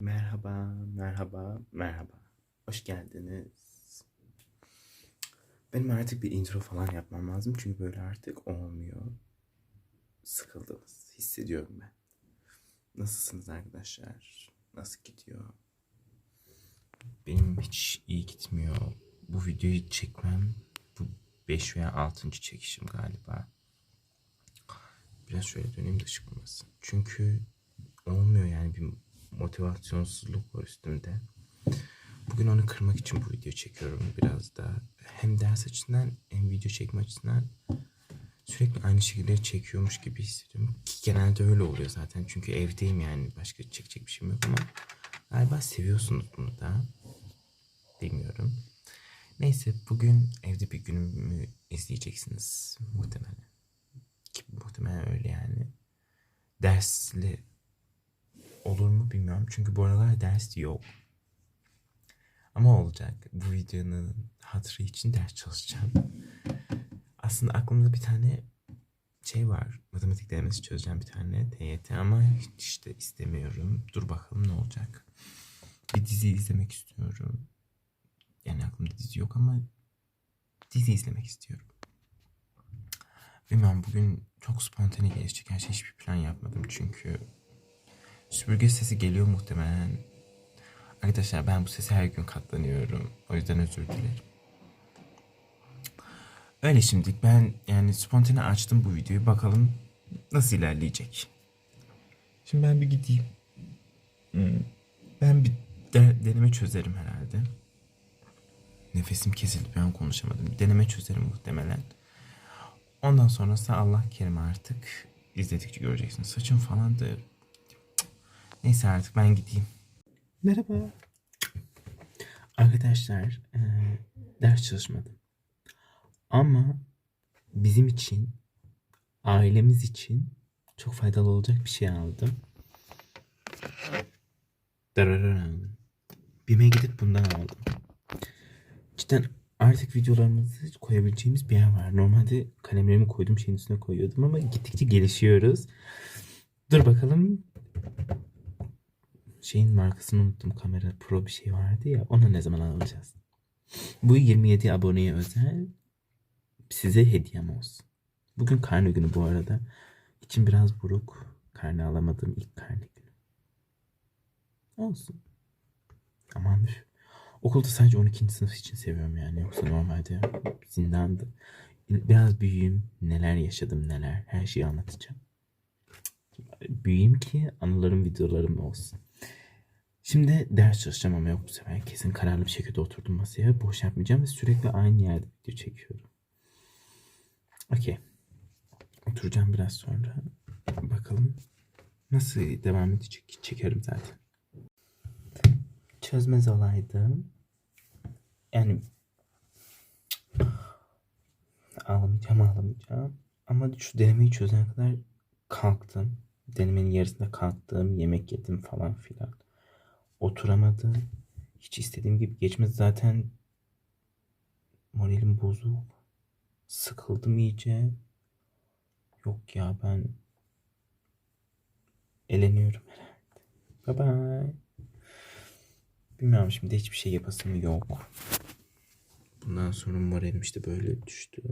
Merhaba, merhaba, merhaba. Hoş geldiniz. Benim artık bir intro falan yapmam lazım çünkü böyle artık olmuyor. Sıkıldınız, hissediyorum ben. Nasılsınız arkadaşlar? Nasıl gidiyor? Benim hiç iyi gitmiyor. Bu videoyu çekmem bu 5 veya 6. çekişim galiba. Biraz şöyle döneyim de ışık olmasın. Çünkü olmuyor yani bir motivasyonsuzluk var üstümde. Bugün onu kırmak için bu video çekiyorum biraz da. Hem ders açısından hem video çekme açısından sürekli aynı şekilleri çekiyormuş gibi hissediyorum. Ki genelde öyle oluyor zaten. Çünkü evdeyim yani. Başka çekecek bir şeyim yok ama galiba seviyorsunuz bunu da. Bilmiyorum. Neyse bugün evde bir günümü izleyeceksiniz muhtemelen. Ki muhtemelen öyle yani. Dersli olur mu bilmiyorum. Çünkü bu aralar ders yok. Ama olacak. Bu videonun hatırı için ders çalışacağım. Aslında aklımda bir tane şey var. Matematik denemesi çözeceğim bir tane TYT ama hiç de istemiyorum. Dur bakalım ne olacak. Bir dizi izlemek istiyorum. Yani aklımda dizi yok ama dizi izlemek istiyorum. Bilmiyorum bugün çok spontane gelişecek. Her şey hiçbir plan yapmadım çünkü Süpürge sesi geliyor muhtemelen. Arkadaşlar ben bu sese her gün katlanıyorum. O yüzden özür dilerim. Öyle şimdilik ben yani spontane açtım bu videoyu. Bakalım nasıl ilerleyecek. Şimdi ben bir gideyim. Hmm. Ben bir de- deneme çözerim herhalde. Nefesim kesildi ben konuşamadım. Deneme çözerim muhtemelen. Ondan sonrası Allah kerim artık izledikçe göreceksiniz. Saçım falan da Neyse artık ben gideyim. Merhaba. Arkadaşlar eee, ders çalışmadım. Ama bizim için, ailemiz için çok faydalı olacak bir şey aldım. Darararan. Bime gidip bundan aldım. Cidden artık videolarımızı koyabileceğimiz bir yer var. Normalde kalemlerimi koyduğum şeyin üstüne koyuyordum ama gittikçe gelişiyoruz. Dur bakalım şeyin markasını unuttum. Kamera Pro bir şey vardı ya. Onu ne zaman alacağız? Bu 27 aboneye özel size hediyem olsun. Bugün karne günü bu arada. İçim biraz buruk. Karne alamadığım ilk karne günü. Olsun. Aman üf. Okulda sadece 12. sınıf için seviyorum yani. Yoksa normalde zindandı. Biraz büyüyeyim. Neler yaşadım neler. Her şeyi anlatacağım. Büyüyeyim ki anılarım videolarım olsun. Şimdi ders çalışacağım ama yok bu sefer. Kesin kararlı bir şekilde oturdum masaya. Boş yapmayacağım ve sürekli aynı yerde video çekiyorum. Okey. Oturacağım biraz sonra. Bakalım nasıl devam edecek. Çekerim zaten. Çözmez olaydım. Yani ağlamayacağım ağlamayacağım. Ama şu denemeyi çözene kadar kalktım. Denemenin yarısında kalktım. Yemek yedim falan filan oturamadım. Hiç istediğim gibi geçmedi. Zaten moralim bozuk. Sıkıldım iyice. Yok ya ben eleniyorum herhalde. Bye bye. Bilmiyorum şimdi hiçbir şey yapasım yok. Bundan sonra moralim işte böyle düştü.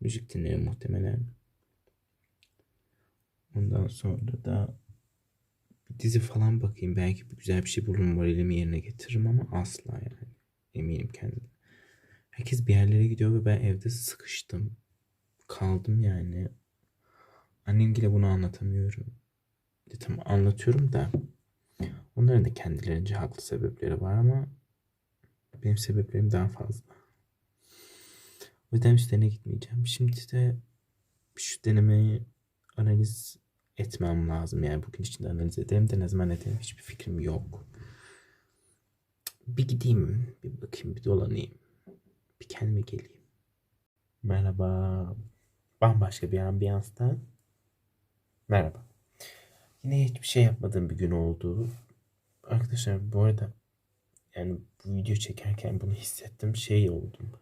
Müzik dinlerim muhtemelen. Ondan sonra da dizi falan bakayım. Belki bir güzel bir şey bulurum moralimi yerine getiririm ama asla yani. Eminim kendime. Herkes bir yerlere gidiyor ve ben evde sıkıştım. Kaldım yani. Annemgile bunu anlatamıyorum. De, tamam anlatıyorum da onların da kendilerince haklı sebepleri var ama benim sebeplerim daha fazla. O yüzden üstlerine gitmeyeceğim. Şimdi de şu denemeyi analiz etmem lazım. Yani bugün içinde analiz ederim de ne zaman ederim hiçbir fikrim yok. Bir gideyim, bir bakayım, bir dolanayım. Bir kendime geleyim. Merhaba. Bambaşka bir ambiyanstan. Merhaba. Yine hiçbir şey yapmadığım bir gün oldu. Arkadaşlar bu arada yani bu video çekerken bunu hissettim. Şey oldum.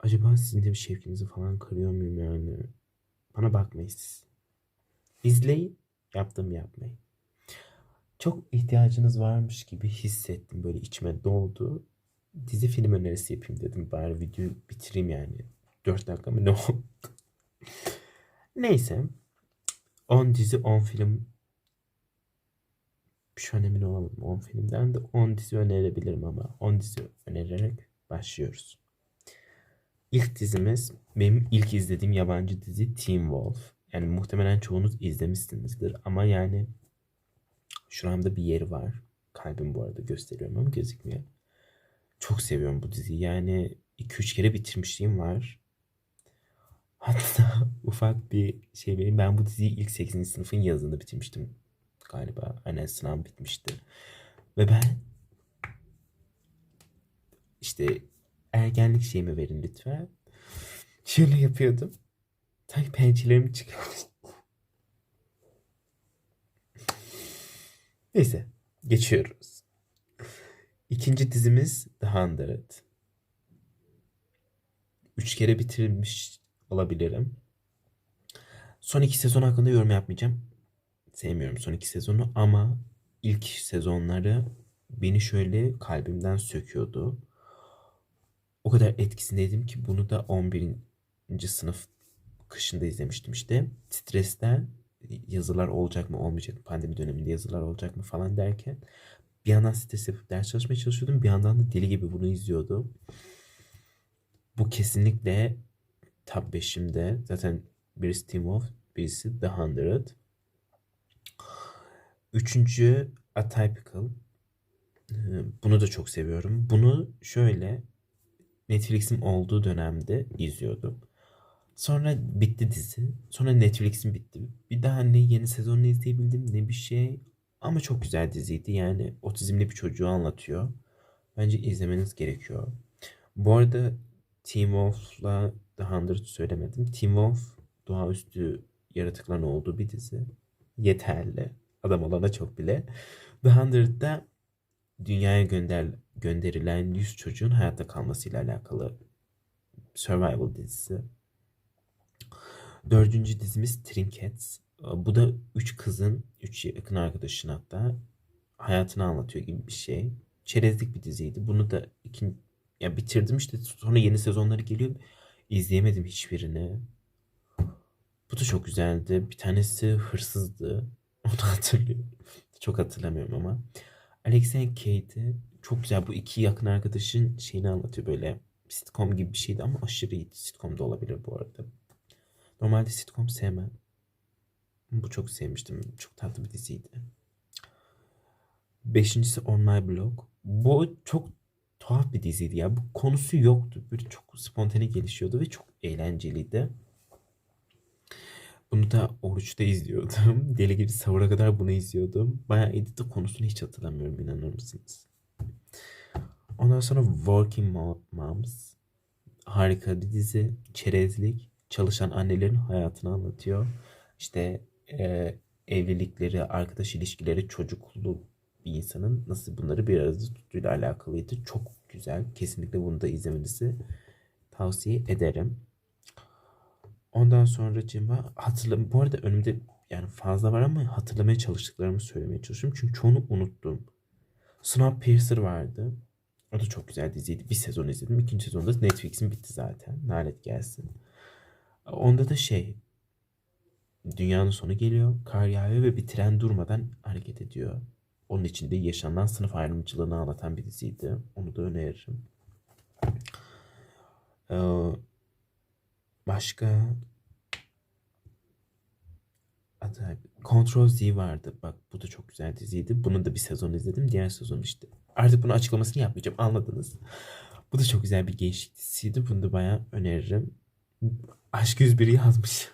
Acaba sizin de bir şevkinizi falan kırıyor muyum yani? Bana bakmayın siz. İzleyin. Yaptım yapmayın. çok ihtiyacınız varmış gibi hissettim. Böyle içime doldu. Dizi film önerisi yapayım dedim. Bari videoyu bitireyim yani. 4 dakika mı ne oldu? Neyse. 10 dizi 10 film şu an emin olamadım 10 filmden de 10 dizi önerebilirim ama 10 dizi önererek başlıyoruz. İlk dizimiz benim ilk izlediğim yabancı dizi Teen Wolf. Yani muhtemelen çoğunuz izlemişsinizdir ama yani şuramda bir yeri var. Kalbim bu arada gösteriyorum ama gözükmüyor. Çok seviyorum bu diziyi. Yani 2-3 kere bitirmişliğim var. Hatta ufak bir şey benim. Ben bu diziyi ilk 8. sınıfın yazında bitirmiştim galiba. Aynen sınav bitmişti. Ve ben işte ergenlik şeyimi verin lütfen. Şöyle yapıyordum. Sanki pençelerimi çıkıyor. Neyse. Geçiyoruz. İkinci dizimiz The Hundred. Üç kere bitirmiş olabilirim. Son iki sezon hakkında yorum yapmayacağım. Sevmiyorum son iki sezonu ama ilk sezonları beni şöyle kalbimden söküyordu. O kadar etkisindeydim ki bunu da 11. sınıf kışında izlemiştim işte. Stresten yazılar olacak mı olmayacak mı pandemi döneminde yazılar olacak mı falan derken bir yandan stres yapıp ders çalışmaya çalışıyordum. Bir yandan da deli gibi bunu izliyordum. Bu kesinlikle top 5'imde. Zaten birisi Teen Wolf, birisi The Hundred. Üçüncü Atypical. Ee, Bunu da çok seviyorum. Bunu şöyle Netflix'im olduğu dönemde izliyordum. Sonra bitti dizi. Sonra Netflix'im bitti. Bir daha ne yeni sezonunu izleyebildim ne bir şey. Ama çok güzel diziydi. Yani otizmli bir çocuğu anlatıyor. Bence izlemeniz gerekiyor. Bu arada Teen Wolf'la The Hundred söylemedim. Teen Wolf doğaüstü yaratıkların olduğu bir dizi. Yeterli. Adam olana çok bile. The Hundred'da dünyaya gönder, gönderilen 100 çocuğun hayatta kalmasıyla alakalı survival dizisi. Dördüncü dizimiz Trinkets. Bu da üç kızın, üç yakın arkadaşın hatta hayatını anlatıyor gibi bir şey. Çerezlik bir diziydi. Bunu da ikinci, ya bitirdim işte sonra yeni sezonları geliyor. İzleyemedim hiçbirini. Bu da çok güzeldi. Bir tanesi hırsızdı. Onu hatırlıyorum. Çok hatırlamıyorum ama. Alex and Kate'i çok güzel. Bu iki yakın arkadaşın şeyini anlatıyor böyle. Sitcom gibi bir şeydi ama aşırı iyi. Sitcom da olabilir bu arada. Normalde sitcom sevmem. Bu çok sevmiştim. Çok tatlı bir diziydi. Beşincisi On My Block. Bu çok tuhaf bir diziydi ya. Bu konusu yoktu. Böyle çok spontane gelişiyordu ve çok eğlenceliydi. Bunu da oruçta izliyordum. Deli gibi sahura kadar bunu izliyordum. Bayağı de konusunu hiç hatırlamıyorum inanır mısınız? Ondan sonra Working Mo- Moms. Harika bir dizi. Çerezlik. Çalışan annelerin hayatını anlatıyor. İşte e, evlilikleri, arkadaş ilişkileri, çocuklu bir insanın nasıl bunları bir arada tuttuğuyla alakalıydı. Çok güzel. Kesinlikle bunu da izlemenizi tavsiye ederim. Ondan sonra cima hatırlam bu arada önümde yani fazla var ama hatırlamaya çalıştıklarımı söylemeye çalışıyorum. Çünkü çoğunu unuttum. Snowpiercer vardı. O da çok güzel diziydi. Bir sezon izledim. İkinci sezonda Netflix'in bitti zaten. Lanet gelsin. Onda da şey dünyanın sonu geliyor. Kar yağıyor ve bir tren durmadan hareket ediyor. Onun içinde yaşanan sınıf ayrımcılığını anlatan bir diziydi. Onu da öneririm. Ee, başka adı Control Z vardı. Bak bu da çok güzel diziydi. Bunu da bir sezon izledim. Diğer sezon işte. Artık bunun açıklamasını yapmayacağım. Anladınız. Bu da çok güzel bir gençlik dizisiydi. Bunu da bayağı öneririm. Aşk 101'i yazmış.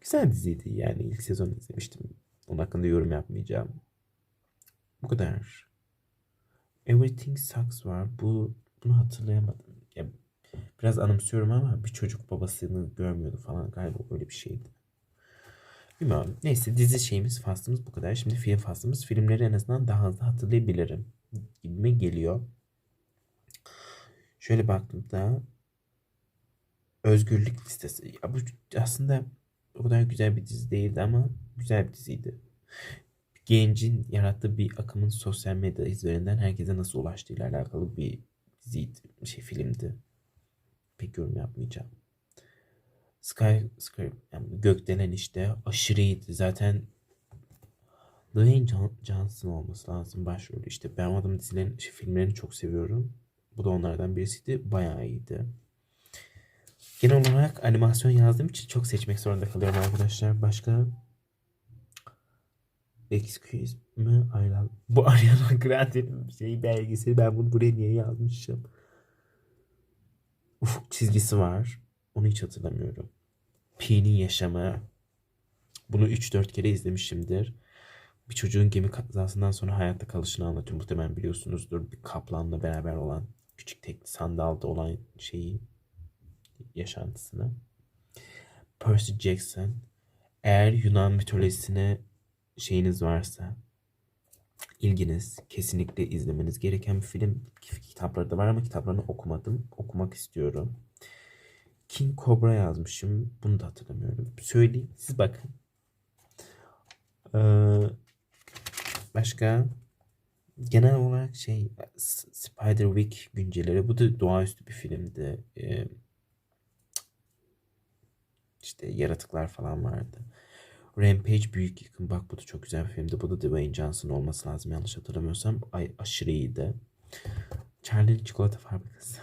Güzel diziydi yani ilk sezon izlemiştim. Onun hakkında yorum yapmayacağım. Bu kadar. Everything Sucks var. Bu bunu hatırlayamadım. Ya, biraz anımsıyorum ama bir çocuk babasını görmüyordu falan galiba öyle bir şeydi. Bilmiyorum. Neyse dizi şeyimiz faslımız bu kadar. Şimdi film faslımız. Filmleri en azından daha hızlı hatırlayabilirim gibime geliyor. Şöyle baktığımda Özgürlük Listesi. Ya bu aslında o kadar güzel bir dizi değildi ama güzel bir diziydi. Gencin yarattığı bir akımın sosyal medya üzerinden herkese nasıl ulaştığıyla alakalı bir diziydi, şey filmdi. Pek yorum yapmayacağım. Sky, Sky yani Gökdelen işte aşırı iyiydi. Zaten Dwayne John- Johnson olması lazım başrolü. İşte ben o adamın dizilerini, şey, filmlerini çok seviyorum. Bu da onlardan birisiydi. Bayağı iyiydi. Genel olarak animasyon yazdığım için çok seçmek zorunda kalıyorum arkadaşlar. Başka Excuse me I love... Bu Ariana Grande'nin şey belgeseli. Ben bunu buraya niye yazmışım? Ufuk çizgisi var. Onu hiç hatırlamıyorum. Pi'nin yaşamı. Bunu 3-4 kere izlemişimdir. Bir çocuğun gemi kazasından sonra hayatta kalışını anlatıyor. Muhtemelen biliyorsunuzdur. Bir kaplanla beraber olan küçük tek sandalda olan şeyi yaşantısını. Percy Jackson. Eğer Yunan mitolojisine şeyiniz varsa ilginiz kesinlikle izlemeniz gereken bir film. Kitapları da var ama kitaplarını okumadım. Okumak istiyorum. King Cobra yazmışım. Bunu da hatırlamıyorum. Söyleyeyim. Siz bakın. Ee, başka genel olarak şey Spiderwick günceleri. Bu da doğaüstü bir filmdi. Ee, işte yaratıklar falan vardı. Rampage Büyük Yıkım. Bak bu da çok güzel bir filmdi. Bu da Dwayne Johnson olması lazım yanlış hatırlamıyorsam. Ay, aşırı iyiydi. Charlie'nin Çikolata Fabrikası.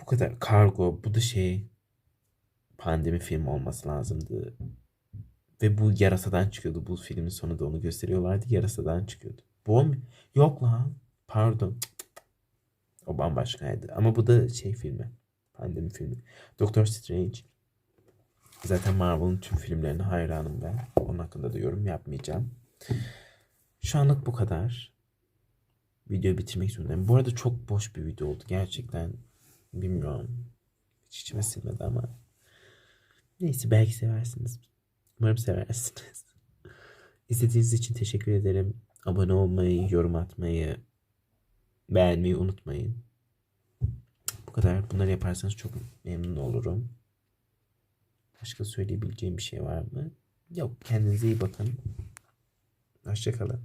bu kadar. Kargo. Bu da şey pandemi filmi olması lazımdı. Ve bu yarasadan çıkıyordu. Bu filmin sonunda onu gösteriyorlardı. Yarasadan çıkıyordu. Bu? Yok lan. Pardon. O bambaşkaydı. Ama bu da şey filmi. Pandemi filmi. Doctor Strange. Zaten Marvel'ın tüm filmlerine hayranım ben. Onun hakkında da yorum yapmayacağım. Şu anlık bu kadar. Videoyu bitirmek zorundayım. Bu arada çok boş bir video oldu. Gerçekten bilmiyorum. Hiç içime sinmedi ama. Neyse belki seversiniz. Umarım seversiniz. İzlediğiniz için teşekkür ederim. Abone olmayı, yorum atmayı, beğenmeyi unutmayın. Kadar. Bunları yaparsanız çok memnun olurum. Başka söyleyebileceğim bir şey var mı? Yok. Kendinize iyi bakın. Hoşçakalın.